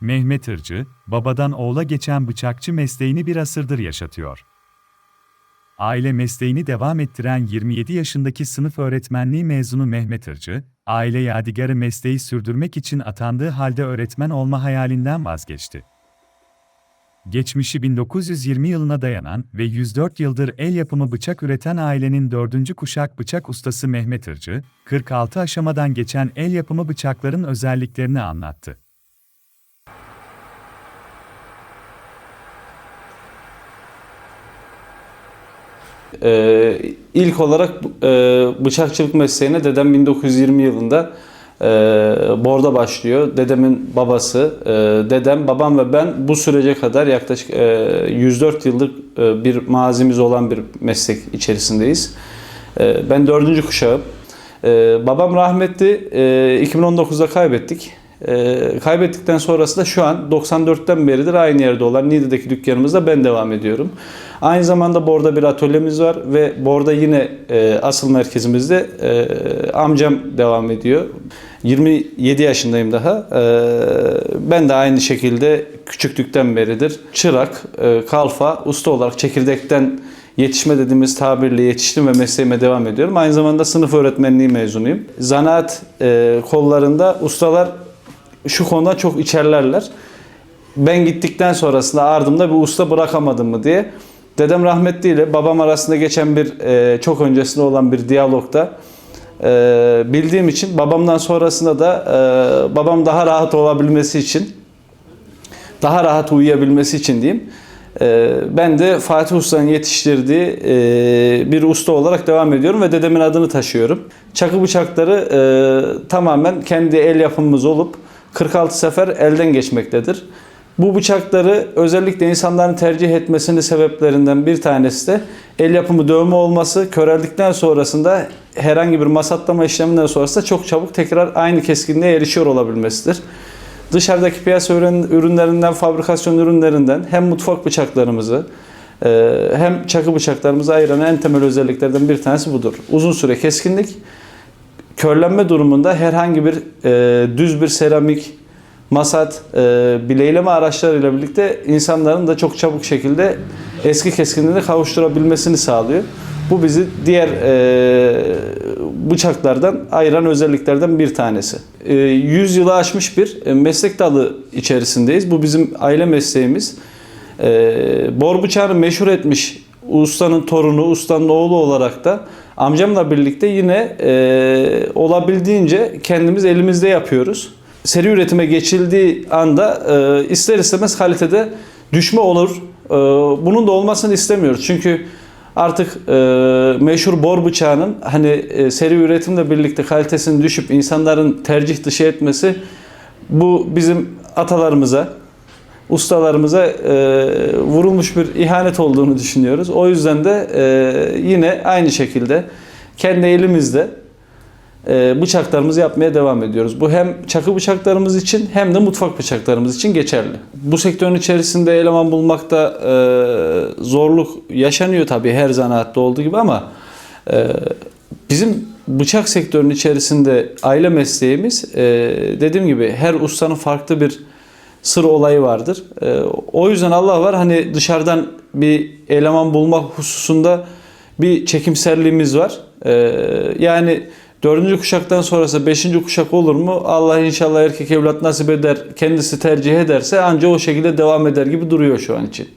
Mehmet Ircı, babadan oğula geçen bıçakçı mesleğini bir asırdır yaşatıyor. Aile mesleğini devam ettiren 27 yaşındaki sınıf öğretmenliği mezunu Mehmet Ircı, aile yadigarı mesleği sürdürmek için atandığı halde öğretmen olma hayalinden vazgeçti. Geçmişi 1920 yılına dayanan ve 104 yıldır el yapımı bıçak üreten ailenin dördüncü kuşak bıçak ustası Mehmet Ircı, 46 aşamadan geçen el yapımı bıçakların özelliklerini anlattı. Ee, ilk olarak e, bıçakçılık mesleğine dedem 1920 yılında e, Borda başlıyor. Dedemin babası, e, dedem, babam ve ben bu sürece kadar yaklaşık e, 104 yıllık e, bir mazimiz olan bir meslek içerisindeyiz. E, ben dördüncü kuşağım. E, babam rahmetli e, 2019'da kaybettik. E, kaybettikten sonrasında şu an 94'ten beridir aynı yerde olan Niğde'deki dükkanımızda ben devam ediyorum. Aynı zamanda Borda bir atölyemiz var ve Borda yine e, asıl merkezimizde e, amcam devam ediyor. 27 yaşındayım daha. E, ben de aynı şekilde küçüklükten beridir çırak, e, kalfa, usta olarak çekirdekten yetişme dediğimiz tabirle yetiştim ve mesleğime devam ediyorum. Aynı zamanda sınıf öğretmenliği mezunuyum. Zanaat e, kollarında ustalar şu konuda çok içerlerler. Ben gittikten sonrasında ardımda bir usta bırakamadım mı diye. Dedem rahmetli ile babam arasında geçen bir e, çok öncesinde olan bir diyalogda e, bildiğim için babamdan sonrasında da e, babam daha rahat olabilmesi için daha rahat uyuyabilmesi için diyeyim. e, ben de Fatih Usta'nın yetiştirdiği e, bir usta olarak devam ediyorum ve dedemin adını taşıyorum. Çakı bıçakları e, tamamen kendi el yapımımız olup 46 sefer elden geçmektedir. Bu bıçakları özellikle insanların tercih etmesinin sebeplerinden bir tanesi de el yapımı dövme olması, köreldikten sonrasında herhangi bir masatlama işleminden sonrasında çok çabuk tekrar aynı keskinliğe erişiyor olabilmesidir. Dışarıdaki piyasa ürün- ürünlerinden, fabrikasyon ürünlerinden hem mutfak bıçaklarımızı e, hem çakı bıçaklarımızı ayıran en temel özelliklerden bir tanesi budur. Uzun süre keskinlik, körlenme durumunda herhangi bir e, düz bir seramik, masat, e, bileyleme araçlarıyla birlikte insanların da çok çabuk şekilde eski keskinliğine kavuşturabilmesini sağlıyor. Bu bizi diğer e, bıçaklardan ayıran özelliklerden bir tanesi. E, 100 yılı aşmış bir meslek dalı içerisindeyiz. Bu bizim aile mesleğimiz. E, bor bıçağını meşhur etmiş ustanın torunu, ustanın oğlu olarak da amcamla birlikte yine e, olabildiğince kendimiz elimizde yapıyoruz. Seri üretime geçildiği anda e, ister istemez kalitede düşme olur. E, bunun da olmasını istemiyoruz. Çünkü artık e, meşhur bor bıçağının hani e, seri üretimle birlikte kalitesinin düşüp insanların tercih dışı etmesi bu bizim atalarımıza, ustalarımıza e, vurulmuş bir ihanet olduğunu düşünüyoruz. O yüzden de e, yine aynı şekilde kendi elimizde e, bıçaklarımızı yapmaya devam ediyoruz. Bu hem çakı bıçaklarımız için hem de mutfak bıçaklarımız için geçerli. Bu sektörün içerisinde eleman bulmakta e, zorluk yaşanıyor tabii her zanaatte olduğu gibi ama e, bizim bıçak sektörünün içerisinde aile mesleğimiz e, dediğim gibi her ustanın farklı bir sır olayı vardır. E, o yüzden Allah var hani dışarıdan bir eleman bulmak hususunda bir çekimserliğimiz var. E, yani dördüncü kuşaktan sonrası beşinci kuşak olur mu? Allah inşallah erkek evlat nasip eder, kendisi tercih ederse anca o şekilde devam eder gibi duruyor şu an için.